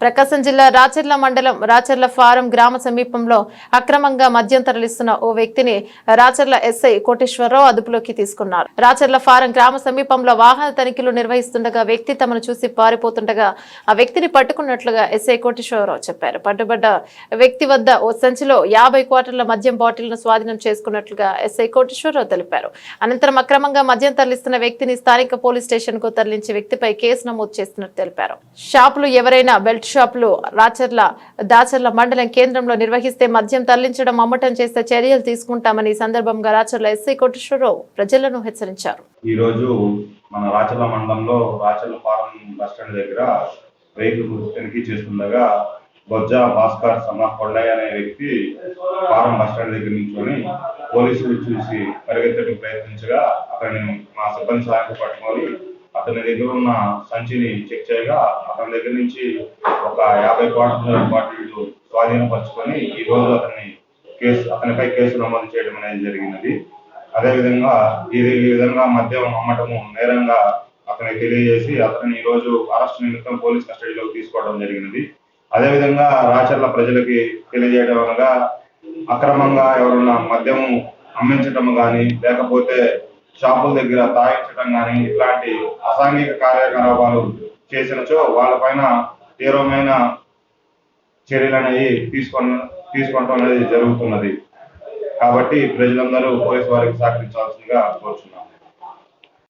ప్రకాశం జిల్లా రాచర్ల మండలం రాచర్ల ఫారం గ్రామ సమీపంలో అక్రమంగా మద్యం తరలిస్తున్న ఓ వ్యక్తిని రాచర్ల ఎస్ఐ కోటేశ్వరరావు అదుపులోకి తీసుకున్నారు. రాచర్ల ఫారం గ్రామ సమీపంలో వాహన తనిఖీలు నిర్వహిస్తుండగా వ్యక్తి తమను చూసి పారిపోతుండగా ఆ వ్యక్తిని పట్టుకున్నట్లుగా ఎస్ఐ కోటేశ్వరరావు చెప్పారు. పట్టుబడ్డ వ్యక్తి వద్ద ఓ సంచిలో యాభై క్వార్టర్ల మద్యం బాటిల్ను స్వాధీనం చేసుకున్నట్లుగా ఎస్ఐ కోటేశ్వరరావు తెలిపారు. అనంతరం అక్రమంగా మద్యం తరలిస్తున్న వ్యక్తిని స్థానిక పోలీస్ స్టేషన్కు తరలించి వ్యక్తిపై కేసు నమోదు చేస్తున్నట్టు తెలిపారు. షాపులు ఎవరైనా బెల్ట్ షాపులు రాచర్ల దాచర్ల మండలం కేంద్రంలో నిర్వహిస్తే మద్యం తరలించడం అమ్మటం చేస్తే చర్యలు తీసుకుంటామని ఈ సందర్భంగా రాచర్ల ఎస్సీ కోటేశ్వరరావు ప్రజలను హెచ్చరించారు. ఈ రోజు మన రాచర్ల మండలంలో రాచర్ల ఫారం బస్ స్టాండ్ దగ్గర వెహికల్ తనిఖీ చేస్తుండగా బొజ్జా భాస్కర్ సన్నా కొండయ్య అనే వ్యక్తి ఫారం బస్ స్టాండ్ దగ్గర నించుని పోలీసులు చూసి పరిగెత్తడానికి ప్రయత్నించగా అతన్ని మా సిబ్బంది సహాయంతో పట్టుకొని అతని దగ్గర ఉన్న సంచిని చెక్ చేయగా అతని దగ్గర నుంచి ఒక యాభై బాటిల్ బాటిల్లు స్వాధీనపరచుకొని ఈ రోజు అతన్ని కేసు అతనిపై కేసు నమోదు చేయడం అనేది జరిగినది. అదేవిధంగా ఇది ఈ విధంగా మద్యం అమ్మటము నేరంగా అతనికి తెలియజేసి అతని ఈ రోజు అరెస్ట్ నిమిత్తం పోలీస్ కస్టడీలోకి తీసుకోవడం జరిగినది. అదేవిధంగా రాచర్ల ప్రజలకి తెలియజేయడం అనగా అక్రమంగా ఎవరున్నా మద్యము అమ్మించటం కానీ లేకపోతే షాపుల దగ్గర తాగించడం కానీ ఇట్లాంటి అసాంఘిక కార్యకలాపాలు చేసినచో వాళ్ళపైన తీవ్రమైన చర్యలు అనేవి తీసుకొని తీసుకోవడం అనేది జరుగుతున్నది. కాబట్టి ప్రజలందరూ పోలీసు వారికి సహకరించాల్సిందిగా కోరుచున్నాము.